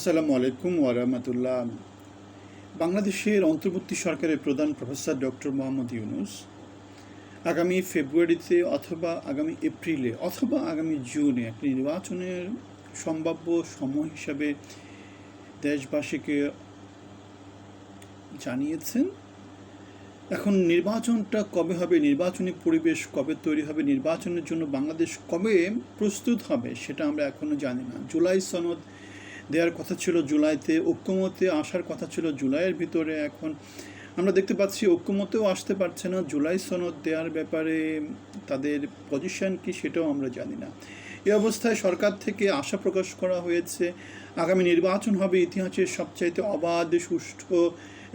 আসসালামু আলাইকুম ওয়ারাহমাতুল্লাহ বাংলাদেশের অন্তর্বর্তী সরকারের প্রধান প্রফেসর ডক্টর মোহাম্মদ ইউনুস আগামী ফেব্রুয়ারিতে অথবা আগামী এপ্রিলে অথবা আগামী জুনে একটি নির্বাচনের সম্ভাব্য সময় হিসাবে দেশবাসীকে জানিয়েছেন। এখন নির্বাচনটা কবে হবে, নির্বাচনী পরিবেশ কবে তৈরি হবে, নির্বাচনের জন্য বাংলাদেশ কবে প্রস্তুত হবে সেটা আমরা এখনও জানি না। জুলাই সনদ দেওয়ার কথা ছিল জুলাইতে, ঐক্যমতে আসার কথা ছিল জুলাইয়ের ভিতরে। এখন আমরা দেখতে পাচ্ছি ঐক্যমতেও আসতে পারছে না। জুলাই সনদ দেওয়ার ব্যাপারে তাদের পজিশন কি সেটাও আমরা জানি না। এই অবস্থায় সরকার থেকে আশা প্রকাশ করা হয়েছে, আগামী নির্বাচন হবে ইতিহাসের সবচাইতে অবাধ, সুষ্ঠু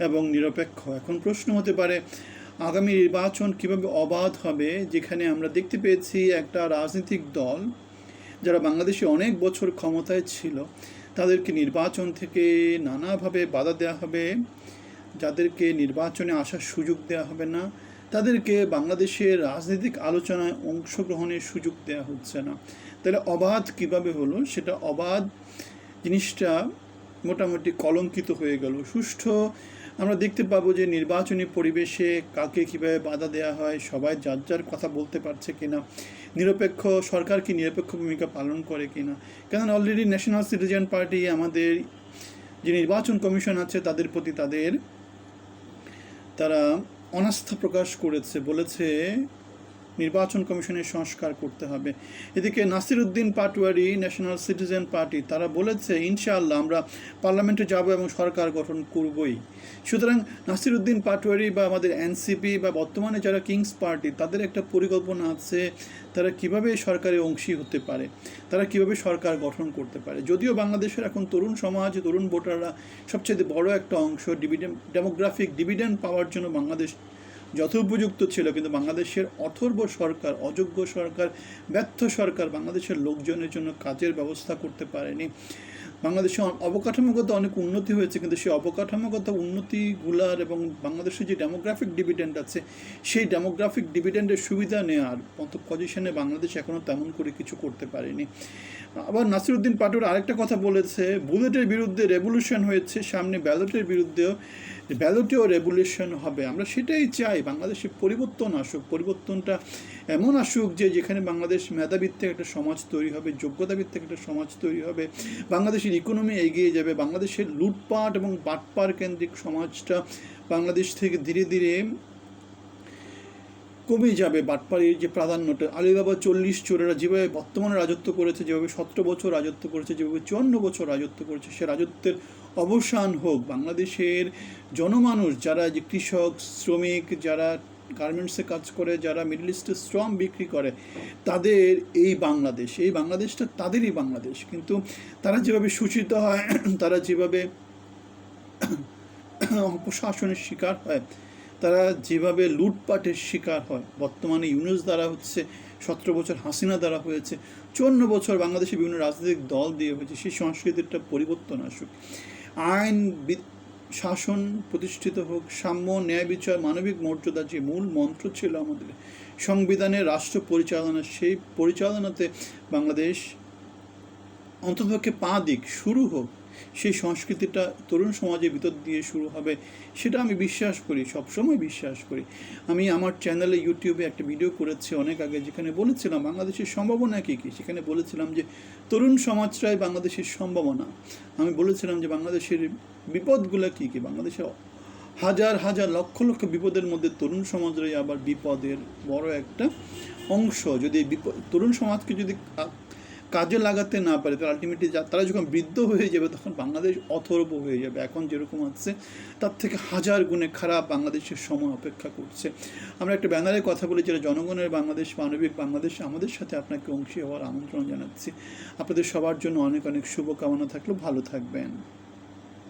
এবং নিরপেক্ষ। এখন প্রশ্ন হতে পারে, আগামী নির্বাচন কীভাবে অবাধ হবে? যেখানে আমরা দেখতে পেয়েছি একটা রাজনৈতিক দল যারা বাংলাদেশে অনেক বছর ক্ষমতায় ছিল তাদেরকে নির্বাচন থেকে নানাভাবে বাধা দেওয়া হবে। যাদেরকে নির্বাচনে আসার সুযোগ দেওয়া হবে না। তাদেরকে বাংলাদেশের রাজনৈতিক আলোচনায় অংশগ্রহণের সুযোগ দেওয়া হচ্ছে না। তাহলে অবাধ কীভাবে হলো? সেটা অবাধ জিনিসটা মোটামুটি কলঙ্কিত হয়ে গেল। সুষ্ঠু, আমরা দেখতে পাবো যে নির্বাচনী পরিবেশে কাকে কীভাবে বাধা দেওয়া হয়, সবাই যার যার কথা বলতে পারছে কিনা, নিরপেক্ষ সরকার কি নিরপেক্ষ ভূমিকা পালন করে কিনা। কেননা অলরেডি ন্যাশনাল সিটিজেন পার্টি আমাদের যে নির্বাচন কমিশন আছে, তাদের প্রতি তাদের তারা অনাস্থা প্রকাশ করেছে, বলেছে নির্বাচন কমিশনের সংস্কার করতে হবে। এদিকে Nasir Uddin Patwari National Citizen Party তারা বলেছে, ইনশাআল্লাহ আমরা পার্লামেন্টে যাব এবং সরকার গঠন করবই। সুতরাং নাসির উদ্দিন পাটোয়ারি বা আমাদের এনসিপি বা বর্তমানে যারা কিংস পার্টি তাদের একটা পরিকল্পনা আছে, তারা কীভাবে সরকারে অংশী হতে পারে? তারা কীভাবে সরকার গঠন করতে পারে? যদিও বাংলাদেশের এখন তরুণ সমাজ, তরুণ ভোটাররা সবচেয়ে বড় একটা অংশ ডিভিডেন্ড ডেমোগ্রাফিক ডিভিডেন্ড পাওয়ার জন্য বাংলাদেশ যথোপযুক্ত ছিল, কিন্তু বাংলাদেশের অথর্ব সরকার, অযোগ্য সরকার, ব্যর্থ সরকার বাংলাদেশের লোকজনের জন্য কাজের ব্যবস্থা করতে পারেনি। বাংলাদেশে অবকাঠামোগত অনেক উন্নতি হয়েছে, কিন্তু সেই অবকাঠামোগত উন্নতিগুলার এবং বাংলাদেশের যে ডেমোগ্রাফিক ডিভিডেন্ড আছে, সেই ডেমোগ্রাফিক ডিভিডেন্ডের সুবিধা নেওয়ার মতো পজিশনে বাংলাদেশ এখনও তেমন করে কিছু করতে পারেনি। আবার নাসিরুদ্দিন পাটুর আরেকটা কথা বলেছে, বুলেটের বিরুদ্ধে রেভলিউশন হয়েছে, সামনে ব্যালটের বিরুদ্ধেও, ব্যালটেও রেভলিউশন হবে। আমরা সেটাই চাই বাংলাদেশে পরিবর্তন আসুক, পরিবর্তনটা এমন আসুক যে যেখানে বাংলাদেশ মেধাভিত্তিক একটা সমাজ তৈরি হবে যোগ্যতাভিত্তিক একটা সমাজ তৈরি হবে বাংলাদেশের ইকোনমি এগিয়ে যাবে। বাংলাদেশের লুটপাট এবং বাটপার কেন্দ্রিক সমাজটা বাংলাদেশ থেকে ধীরে ধীরে কমে যাবে। বাটপাড়ির যে প্রাধান্যটা, আলিবাবা চল্লিশ চোরেরা যেভাবে বর্তমানে রাজত্ব করেছে, যেভাবে সতেরো বছর রাজত্ব করেছে, যেভাবে চুয়ান্ন বছর রাজত্ব করেছে, সে রাজত্বের অবসান হোক, বাংলাদেশের জনমানুষ, যারা যে কৃষক, শ্রমিক, যারা গার্মেন্টসে কাজ করে, যারা মিডল ইস্টে শ্রম বিক্রি করে, তাদের এই বাংলাদেশ, এই বাংলাদেশটা তাদেরই বাংলাদেশ। কিন্তু তারা যেভাবে সূচিত হয়, তারা যেভাবে অপশাসনের শিকার হয়, তারা যেভাবে লুটপাটের শিকার হয়, বর্তমানে ইউনুস দ্বারা হচ্ছে, সতেরো বছর হাসিনা দ্বারা হয়েছে, চুয়ান্ন বছর বাংলাদেশে বিভিন্ন রাজনৈতিক দল দিয়ে হয়েছে, সেই সংস্কৃতিটা পরিবর্তন আসুক। আইন শাসন প্রতিষ্ঠিত হোক, সাম্য, ন্যায় বিচার, মানবিক মর্যাদা যে মূল মন্ত্র ছিল আমাদের, সংবিধানের রাষ্ট্র পরিচালনা, সেই পরিচালনাতে বাংলাদেশ অন্ততপক্ষে পা দিক, শুরু হোক। সেই সংস্কৃতিটা তরুণ সমাজের ভিতর দিয়ে শুরু হবে, সেটা আমি বিশ্বাস করি, সবসময় বিশ্বাস করি। আমি আমার চ্যানেলে ইউটিউবে একটা ভিডিও করেছি অনেক আগে, যেখানে বলেছিলাম বাংলাদেশের সম্ভাবনা কী কী? সেখানে বলেছিলাম যে, তরুণ সমাজটাই বাংলাদেশের সম্ভাবনা। আমি বলেছিলাম যে, বাংলাদেশের বিপদগুলো কী কী? বাংলাদেশের হাজার হাজার লক্ষ লক্ষ বিপদের মধ্যে তরুণ সমাজরাই আবার বিপদের বড় একটা অংশ। যদি বিপদ তরুণ সমাজকে যদি কাজে লাগাতে না পারে, তারা আলটিমেটলি তারা যখন বৃদ্ধ হয়ে যাবে তখন বাংলাদেশ অথর্ব হয়ে যাবে। এখন যেরকম আছে, তার থেকে হাজার গুণে খারাপ বাংলাদেশের সময় অপেক্ষা করছে। আমরা একটা ব্যানারে কথা বলি, যেটা জনগণের বাংলাদেশ, মানবিক বাংলাদেশ, আমাদের সাথে আপনাকে অংশী হওয়ার আমন্ত্রণ জানাচ্ছি। আপনাদের সবার জন্য অনেক অনেক শুভকামনা থাকলেও ভালো থাকবেন।